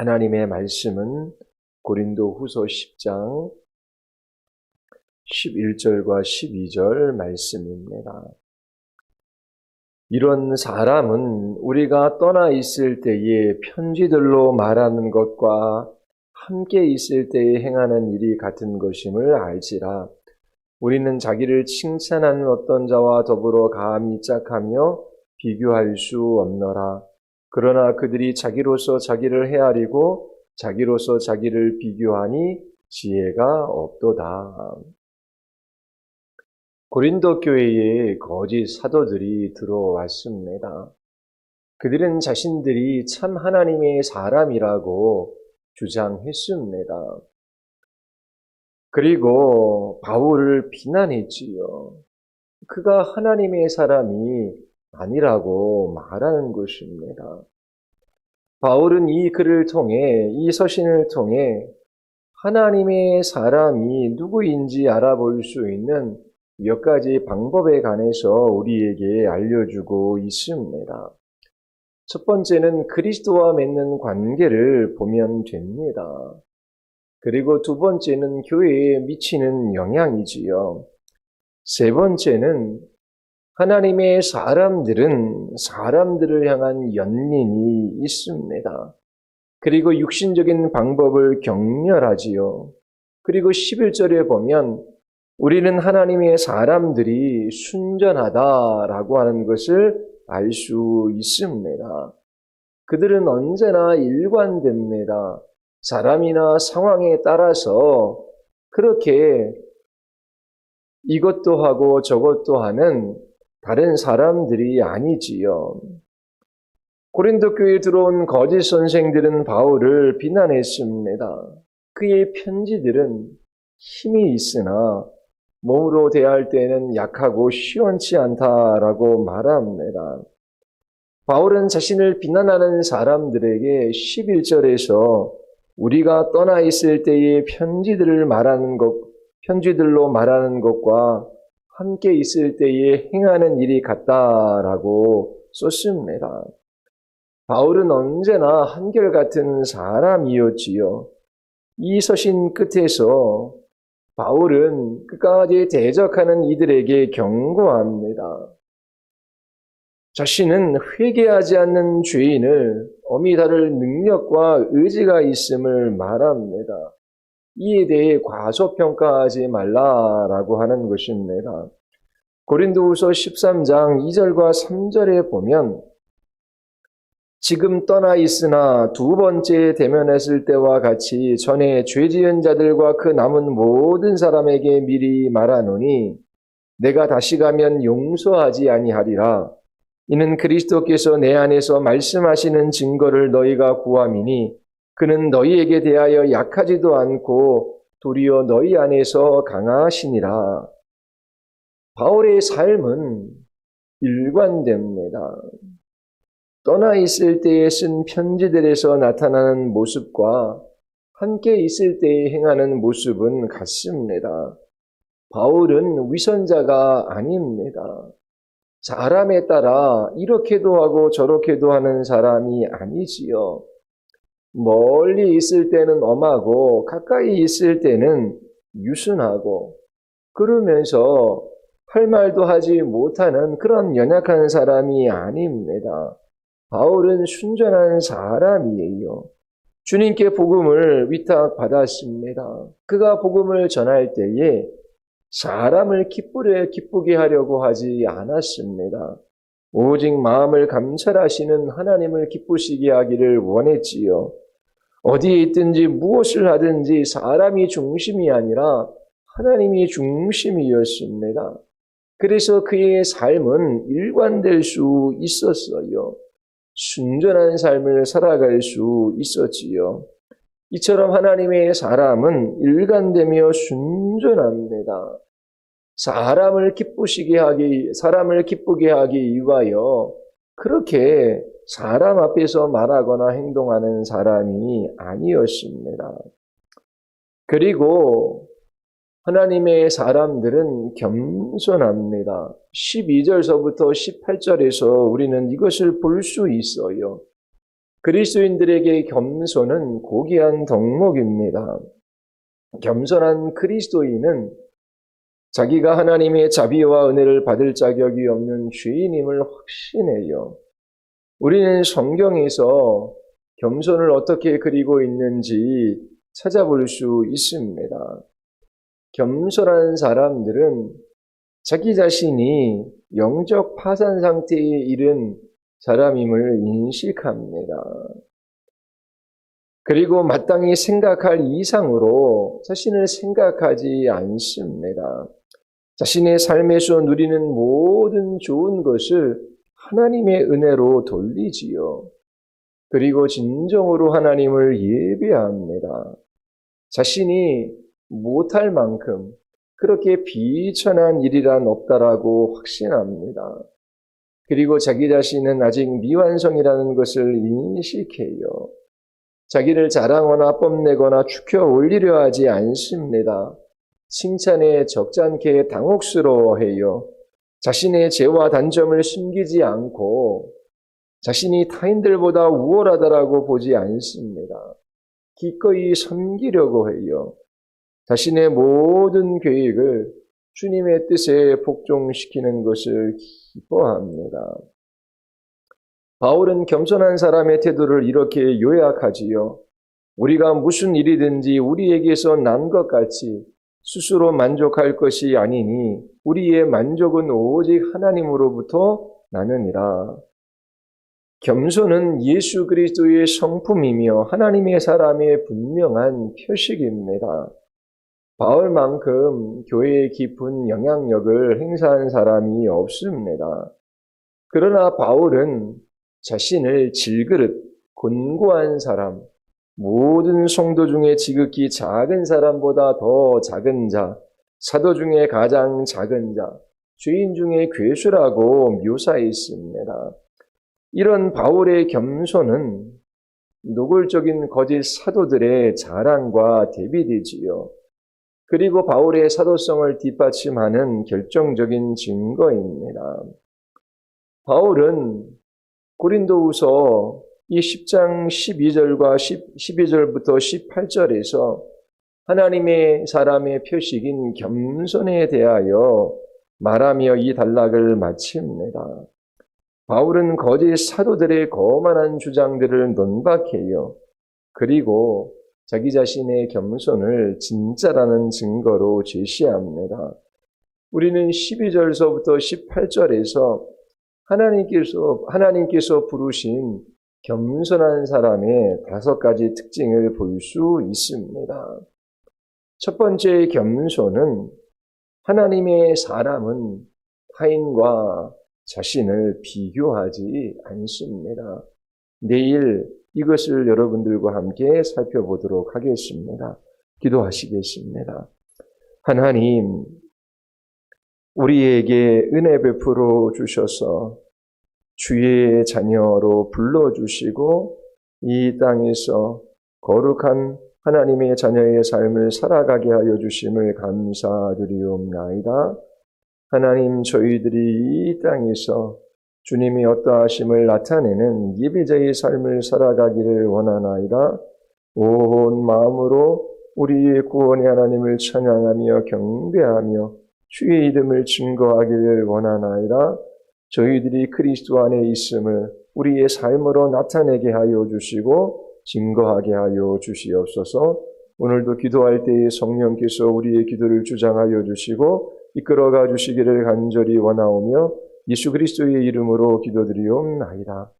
하나님의 말씀은 고린도 후서 10장 11절과 12절 말씀입니다. 이런 사람은 우리가 떠나 있을 때에 편지들로 말하는 것과 함께 있을 때에 행하는 일이 같은 것임을 알지라. 우리는 자기를 칭찬하는 어떤 자와 더불어 감히 짝하며 비교할 수 없노라. 그러나 그들이 자기로서 자기를 헤아리고 자기로서 자기를 비교하니 지혜가 없도다. 고린도 교회에 거짓 사도들이 들어왔습니다. 그들은 자신들이 참 하나님의 사람이라고 주장했습니다. 그리고 바울을 비난했지요. 그가 하나님의 사람이 아니라고 말하는 것입니다. 바울은 이 글을 통해, 이 서신을 통해 하나님의 사람이 누구인지 알아볼 수 있는 몇 가지 방법에 관해서 우리에게 알려주고 있습니다. 첫 번째는 그리스도와 맺는 관계를 보면 됩니다. 그리고 두 번째는 교회에 미치는 영향이지요. 세 번째는 하나님의 사람들은 사람들을 향한 연민이 있습니다. 그리고 육신적인 방법을 격렬하지요. 그리고 11절에 보면 우리는 하나님의 사람들이 순전하다라고 하는 것을 알 수 있습니다. 그들은 언제나 일관됩니다. 사람이나 상황에 따라서 그렇게 이것도 하고 저것도 하는 다른 사람들이 아니지요. 고린도 교회에 들어온 거짓 선생들은 바울을 비난했습니다. 그의 편지들은 힘이 있으나 몸으로 대할 때는 약하고 시원치 않다라고 말합니다. 바울은 자신을 비난하는 사람들에게 11절에서 우리가 떠나 있을 때의 편지들을 말하는 것, 편지들로 말하는 것과 함께 있을 때에 행하는 일이 같다라고 썼습니다. 바울은 언제나 한결같은 사람이었지요. 이 서신 끝에서 바울은 끝까지 대적하는 이들에게 경고합니다. 자신은 회개하지 않는 죄인을 어미 다룰 능력과 의지가 있음을 말합니다. 이에 대해 과소평가하지 말라라고 하는 것입니다. 고린도후서 13장 2절과 3절에 보면 지금 떠나 있으나 두 번째 대면했을 때와 같이 전에 죄 지은 자들과 그 남은 모든 사람에게 미리 말하노니 내가 다시 가면 용서하지 아니하리라. 이는 그리스도께서 내 안에서 말씀하시는 증거를 너희가 구함이니 그는 너희에게 대하여 약하지도 않고 도리어 너희 안에서 강하시니라. 바울의 삶은 일관됩니다. 떠나 있을 때에 쓴 편지들에서 나타나는 모습과 함께 있을 때에 행하는 모습은 같습니다. 바울은 위선자가 아닙니다. 사람에 따라 이렇게도 하고 저렇게도 하는 사람이 아니지요. 멀리 있을 때는 엄하고 가까이 있을 때는 유순하고 그러면서 할 말도 하지 못하는 그런 연약한 사람이 아닙니다. 바울은 순전한 사람이에요. 주님께 복음을 위탁받았습니다. 그가 복음을 전할 때에 사람을 기쁘게, 하려고 하지 않았습니다. 오직 마음을 감찰하시는 하나님을 기쁘시게 하기를 원했지요. 어디에 있든지 무엇을 하든지 사람이 중심이 아니라 하나님이 중심이었습니다. 그래서 그의 삶은 일관될 수 있었어요. 순전한 삶을 살아갈 수 있었지요. 이처럼 하나님의 사람은 일관되며 순전합니다. 사람을 기쁘시게 하기, 사람을 기쁘게 하기 위하여 그렇게 사람 앞에서 말하거나 행동하는 사람이 아니었습니다. 그리고 하나님의 사람들은 겸손합니다. 12절서부터 18절에서 우리는 이것을 볼 수 있어요. 그리스도인들에게 겸손은 고귀한 덕목입니다. 겸손한 그리스도인은 자기가 하나님의 자비와 은혜를 받을 자격이 없는 죄인임을 확신해요. 우리는 성경에서 겸손을 어떻게 그리고 있는지 찾아볼 수 있습니다. 겸손한 사람들은 자기 자신이 영적 파산 상태에 이른 사람임을 인식합니다. 그리고 마땅히 생각할 이상으로 자신을 생각하지 않습니다. 자신의 삶에서 누리는 모든 좋은 것을 하나님의 은혜로 돌리지요. 그리고 진정으로 하나님을 예배합니다. 자신이 못할 만큼 그렇게 비천한 일이란 없다라고 확신합니다. 그리고 자기 자신은 아직 미완성이라는 것을 인식해요. 자기를 자랑하거나 뽐내거나 축혀 올리려 하지 않습니다. 칭찬에 적잖게 당혹스러워해요. 자신의 죄와 단점을 숨기지 않고 자신이 타인들보다 우월하다라고 보지 않습니다. 기꺼이 섬기려고 해요. 자신의 모든 계획을 주님의 뜻에 복종시키는 것을 기뻐합니다. 바울은 겸손한 사람의 태도를 이렇게 요약하지요. 우리가 무슨 일이든지 우리에게서 난 것 같이 스스로 만족할 것이 아니니 우리의 만족은 오직 하나님으로부터 나느니라. 겸손은 예수 그리스도의 성품이며 하나님의 사람의 분명한 표식입니다. 바울만큼 교회에 깊은 영향력을 행사한 사람이 없습니다. 그러나 바울은 자신을 질그릇, 곤고한 사람, 모든 성도 중에 지극히 작은 사람보다 더 작은 자, 사도 중에 가장 작은 자, 죄인 중에 괴수라고 묘사했습니다. 이런 바울의 겸손은 노골적인 거짓 사도들의 자랑과 대비되지요. 그리고 바울의 사도성을 뒷받침하는 결정적인 증거입니다. 바울은 고린도후서 이 10장 12절과 12절부터 18절에서 하나님의 사람의 표식인 겸손에 대하여 말하며 이 단락을 마칩니다. 바울은 거짓 사도들의 거만한 주장들을 논박해요. 그리고 자기 자신의 겸손을 진짜라는 증거로 제시합니다. 우리는 12절서부터 18절에서 하나님께서, 하나님께서 부르신 겸손한 사람의 다섯 가지 특징을 볼 수 있습니다. 첫 번째 겸손은 하나님의 사람은 타인과 자신을 비교하지 않습니다. 내일 이것을 여러분들과 함께 살펴보도록 하겠습니다. 기도하시겠습니다. 하나님, 우리에게 은혜 베풀어 주셔서 주의 자녀로 불러주시고 이 땅에서 거룩한 하나님의 자녀의 삶을 살아가게 하여 주심을 감사드리옵나이다. 하나님 저희들이 이 땅에서 주님이 어떠하심을 나타내는 예배자의 삶을 살아가기를 원하나이다. 온 마음으로 우리의 구원의 하나님을 찬양하며 경배하며 주의 이름을 증거하기를 원하나이다. 저희들이 그리스도 안에 있음을 우리의 삶으로 나타내게 하여 주시고 증거하게 하여 주시옵소서. 오늘도 기도할 때에 성령께서 우리의 기도를 주장하여 주시고 이끌어가 주시기를 간절히 원하오며 예수 그리스도의 이름으로 기도드리옵나이다.